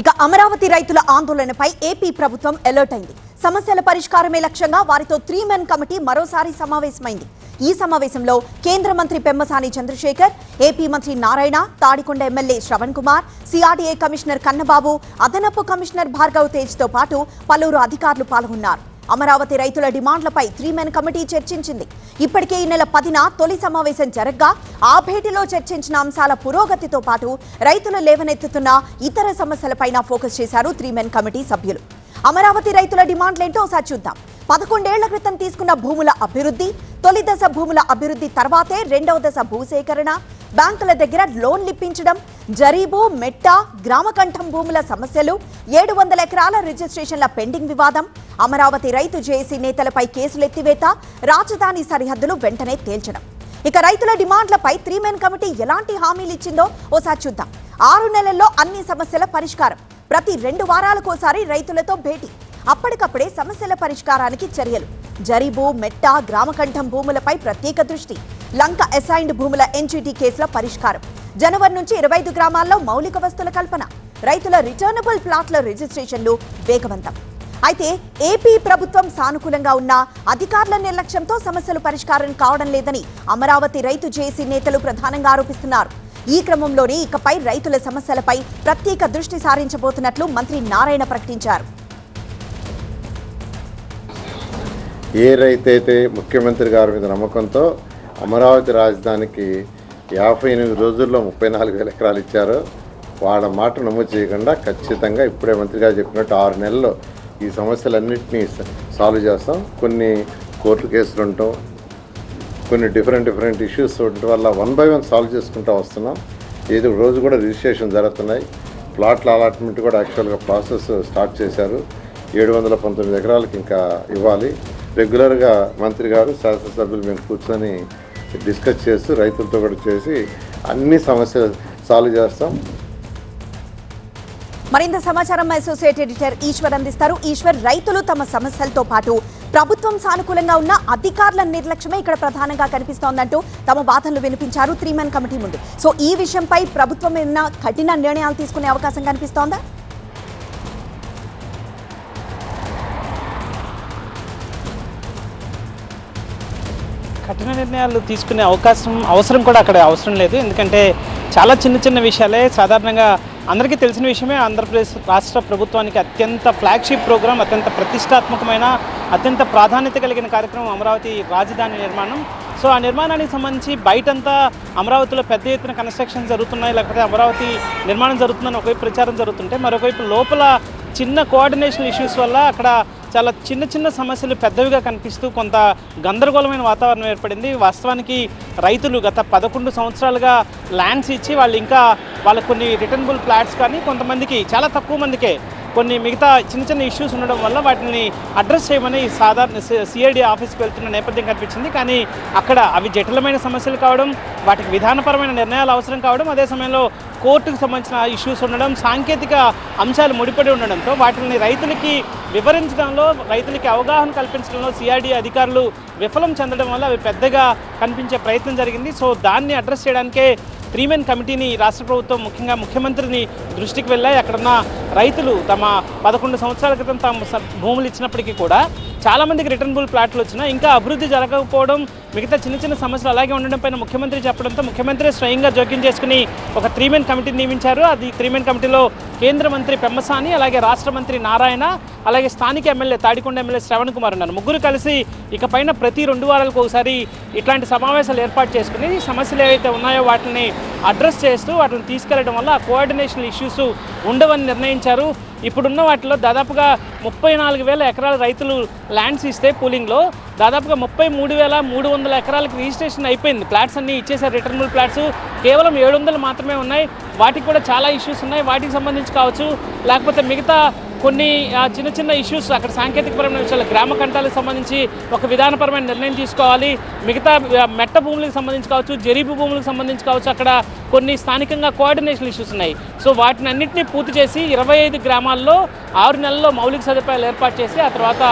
ఇక అమరావతి రైతుల ఆందోళనపై ఏపీ ప్రభుత్వం అలర్ట్ అయింది. సమస్యల పరిష్కారమే లక్ష్యంగా వారితో త్రీ మెన్ కమిటీ మరోసారి సమావేశమైంది. ఈ సమావేశంలో కేంద్ర మంత్రి పెమ్మసాని చంద్రశేఖర్ ఏపీ మంత్రి Narayana Tadikonda MLA Sravan Kumar CRDA commissioner Kannababu అదనపు కమిషనర్ భార్గవ్ తేజ్తో పాటు పలువురు అధికారులు పాల్గొన్నారు. అమరావతి రైతుల డిమాండ్లపై త్రీ మెన్ కమిటీ చర్చించింది. ఇప్పటికే ఈ నెల పదిన తొలి సమావేశం జరగ్గా ఆ భేటీలో చర్చించిన అంశాల పురోగతితో పాటు రైతులు లేవనెత్తుతున్న ఇతర సమస్యలపైన ఫోకస్ చేశారు త్రీ మెన్ కమిటీ సభ్యులు. అమరావతి రైతుల డిమాండ్లేంటో ఒకసారి చూద్దాం. పదకొండేళ్ళ క్రితం తీసుకున్న భూముల అభివృద్ధి తొలి దశ భూముల అభివృద్ధి తర్వాతే రెండవ దశ భూసేకరణ బ్యాంకుల దగ్గర లోన్ ఇప్పించడం జరీబు మెట్ట గ్రామకంఠం భూముల సమస్యలు ఏడు వందల ఎకరాల రిజిస్ట్రేషన్ల పెండింగ్ వివాదం అమరావతి రైతు జేఏసీ నేతలపై కేసులు ఎత్తివేత రాజధాని సరిహద్దులు వెంటనే తేల్చడం. ఇక రైతుల డిమాండ్లపై త్రీ మెన్ కమిటీ ఎలాంటి హామీలు ఇచ్చిందో ఓసారి చూద్దాం. ఆరు నెలల్లో అన్ని సమస్యల పరిష్కారం. ప్రతి రెండు వారాలకోసారి రైతులతో భేటీ. అప్పటికప్పుడే సమస్యల పరిష్కారానికి చర్యలు. జరీబు మెట్ట గ్రామకంఠం భూములపై ప్రత్యేక దృష్టి. లంక అసైన్డ్ భూముల ఎన్జిటి కేసుల పరిష్కారం. జనవరి నుంచి ఇరవై ఐదు గ్రామాల్లో మౌలిక వస్తుల కల్పన. రైతుల రిటర్నబుల్ ప్లాట్ల రిజిస్ట్రేషన్లు వేగవంతం. అయితే ఏపీ ప్రభుత్వం సానుకూలంగా ఉన్న అధికారుల నిర్లక్ష్యంతో సమస్యలు పరిష్కారం కావడం లేదని అమరావతి రైతు జేసీ నేతలు ప్రధానంగా ఆరోపిస్తున్నారు. ఈ క్రమంలోనే ఇకపై రైతుల సమస్యలపై ప్రత్యేక దృష్టి సారించబోతున్నట్లు మంత్రి నారాయణ ప్రకటించారు. ఏ రైతైతే ముఖ్యమంత్రి గారి మీద నమ్మకంతో అమరావతి రాజధానికి యాభై ఎనిమిది రోజుల్లో ముప్పై నాలుగు వేల ఎకరాలు ఇచ్చారో వాళ్ళ మాట నమోదు చేయకుండా ఖచ్చితంగా ఇప్పుడే మంత్రి గారు చెప్పినట్టు ఆరు నెలల్లో ఈ సమస్యలన్నింటినీ సాల్వ్ చేస్తాం. కొన్ని కోర్టు కేసులు ఉంటాం కొన్ని డిఫరెంట్ డిఫరెంట్ ఇష్యూస్ ఉండటం వల్ల వన్ బై వన్ సాల్వ్ చేసుకుంటూ వస్తున్నాం. ఏదో రోజు కూడా రిజిస్ట్రేషన్ జరుగుతున్నాయి. ప్లాట్ల అలాట్మెంట్ కూడా యాక్చువల్గా ప్రాసెస్ స్టార్ట్ చేశారు. ఏడు వందల పంతొమ్మిది ఎకరాలకు ఇంకా ఇవ్వాలి. రెగ్యులర్గా మంత్రి గారు శాసనసభ్యులు మేము కూర్చొని డిస్కస్ చేస్తూ రైతులతో కూడా చేసి అన్ని సమస్యలు సాల్వ్ చేస్తాం. మరింత సమాచారం మా అసోసియేట్ ఎడిటర్ ఈశ్వర్ అందిస్తారు. ఈశ్వర్ రైతులు తమ సమస్యలతో పాటు ప్రభుత్వం సానుకూలంగా ఉన్న అధికారుల నిర్లక్ష్యమే ఇక్కడ ప్రధానంగా కనిపిస్తోందంటూ తమ వాదనలు వినిపించారు త్రీ మెన్ కమిటీ ముందు. సో ఈ విషయంపై ప్రభుత్వం ఏమైనా కఠిన నిర్ణయాలు తీసుకునే అవకాశం కనిపిస్తోందా? కఠిన నిర్ణయాలు తీసుకునే అవకాశం అవసరం కూడా అక్కడ అవసరం లేదు. ఎందుకంటే చాలా చిన్న చిన్న విషయాలే సాధారణంగా అందరికీ తెలిసిన విషయమే ఆంధ్రప్రదేశ్ రాష్ట్ర ప్రభుత్వానికి అత్యంత ఫ్లాగ్షిప్ ప్రోగ్రాం అత్యంత ప్రతిష్టాత్మకమైన అత్యంత ప్రాధాన్యత కలిగిన కార్యక్రమం అమరావతి రాజధాని నిర్మాణం. సో ఆ నిర్మాణానికి సంబంధించి బయటంతా అమరావతిలో పెద్ద ఎత్తున కన్స్ట్రక్షన్ జరుగుతున్నాయి లేకపోతే అమరావతి నిర్మాణం జరుగుతుందని ఒకవైపు ప్రచారం జరుగుతుంటే మరొకవైపు లోపల చిన్న కోఆర్డినేషన్ ఇష్యూస్ వల్ల అక్కడ చాలా చిన్న చిన్న సమస్యలు పెద్దవిగా కనిపిస్తూ కొంత గందరగోళమైన వాతావరణం ఏర్పడింది. వాస్తవానికి రైతులు గత పదకొండు సంవత్సరాలుగా ల్యాండ్స్ ఇచ్చి వాళ్ళు ఇంకా వాళ్ళకు కొన్ని రిటర్నబుల్ ఫ్లాట్స్ కానీ కొంతమందికి చాలా తక్కువ మందికే కొన్ని మిగతా చిన్న చిన్న ఇష్యూస్ ఉండడం వల్ల వాటిని అడ్రస్ చేయమని సాధారణ సిఐడి ఆఫీస్కి వెళ్తున్న నేపథ్యం కనిపించింది. కానీ అక్కడ అవి జటిలమైన సమస్యలు కావడం వాటికి విధానపరమైన నిర్ణయాలు అవసరం కావడం అదే సమయంలో కోర్టుకు సంబంధించిన ఇష్యూస్ ఉండడం సాంకేతిక అంశాలు ముడిపడి ఉండడంతో వాటిని రైతులకి వివరించడంలో రైతులకి అవగాహన కల్పించడంలో సిఆర్డీ అధికారులు విఫలం చెందడం వల్ల అవి పెద్దగా కనిపించే ప్రయత్నం జరిగింది. సో దాన్ని అడ్రస్ చేయడానికే త్రీ మెన్ కమిటీని రాష్ట్ర ప్రభుత్వం ముఖ్యంగా ముఖ్యమంత్రిని దృష్టికి వెళ్ళాయి. అక్కడున్న రైతులు తమ పదకొండు సంవత్సరాల క్రితం తమ భూములు ఇచ్చినప్పటికీ కూడా చాలామందికి రిటర్నబుల్ ప్లాట్లు వచ్చినా ఇంకా అభివృద్ధి జరగకపోవడం మిగతా చిన్న చిన్న సమస్యలు అలాగే ఉండడం పైన ముఖ్యమంత్రి చెప్పడంతో ముఖ్యమంత్రి స్వయంగా జోక్యం చేసుకుని ఒక త్రీ మెన్ కమిటీని నియమించారు. అది త్రీ మెన్ కమిటీలో కేంద్ర మంత్రి పెమ్మసాని అలాగే రాష్ట్ర మంత్రి నారాయణ అలాగే స్థానిక ఎమ్మెల్యే తాడికొండ ఎమ్మెల్యే శ్రవణ్ కుమార్ ఉన్నారు. ముగ్గురు కలిసి ఇకపైన ప్రతి రెండు వారాలకు ఒకసారి ఇట్లాంటి సమావేశాలు ఏర్పాటు చేసుకుని సమస్యలు ఏవైతే ఉన్నాయో వాటిని అడ్రస్ చేస్తూ వాటిని తీసుకెళ్ళడం వల్ల కోఆర్డినేషన్ ఇష్యూస్ ఉండవని నిర్ణయించారు. ఇప్పుడున్న వాటిలో దాదాపుగా ముప్పై నాలుగు వేల ఎకరాల రైతులు ల్యాండ్స్ ఇస్తే పూలింగ్లో దాదాపుగా ముప్పై మూడు వేల మూడు వందల ఎకరాలకు రిజిస్ట్రేషన్ అయిపోయింది. ప్లాట్స్ అన్నీ ఇచ్చేసారు రిటర్నబుల్ ప్లాట్స్ కేవలం ఏడు వందలు మాత్రమే ఉన్నాయి. వాటికి కూడా చాలా ఇష్యూస్ ఉన్నాయి. వాటికి సంబంధించి కావచ్చు లేకపోతే మిగతా కొన్ని చిన్న చిన్న ఇష్యూస్ అక్కడ సాంకేతికపరమైన విషయాలు గ్రామ కంటాలకు సంబంధించి ఒక విధానపరమైన నిర్ణయం తీసుకోవాలి. మిగతా మెట్ట భూములకు సంబంధించి కావచ్చు జరీబు భూములకు సంబంధించి కావచ్చు అక్కడ కొన్ని స్థానికంగా కోఆర్డినేషన్ ఇష్యూస్ ఉన్నాయి. సో వాటిని అన్నింటినీ పూర్తి చేసి ఇరవై ఐదు గ్రామాల్లో ఆరు నెలల్లో మౌలిక సదుపాయాలు ఏర్పాటు చేసి ఆ తర్వాత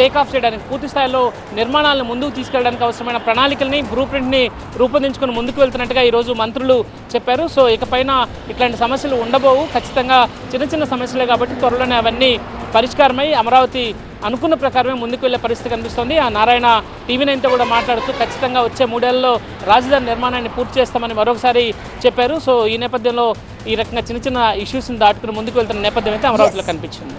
టేక్ ఆఫ్ చేయడానికి పూర్తి స్థాయిలో నిర్మాణాలను ముందుకు తీసుకెళ్ళడానికి అవసరమైన ప్రణాళికల్ని బ్లూ ప్రింట్ని రూపొందించుకొని ముందుకు వెళ్తున్నట్టుగా ఈరోజు మంత్రులు చెప్పారు. సో ఇకపైన ఇట్లాంటి సమస్యలు ఉండబోవు. ఖచ్చితంగా చిన్న చిన్న సమస్యలే కాబట్టి త్వరలోనే అవన్నీ పరిష్కారమై అమరావతి అనుకున్న ప్రకారమే ముందుకు వెళ్ళే పరిస్థితి కనిపిస్తోంది. ఆ నారాయణ టీవీ నైన్తో కూడా మాట్లాడుతూ ఖచ్చితంగా వచ్చే మూడేళ్ళలో రాజధాని నిర్మాణాన్ని పూర్తి చేస్తామని మరొకసారి చెప్పారు. సో ఈ నేపథ్యంలో ఈ రకంగా చిన్న చిన్న ఇష్యూస్ని దాటుకుని ముందుకు వెళ్తున్న నేపథ్యం అయితే అమరావతిలో కనిపించింది.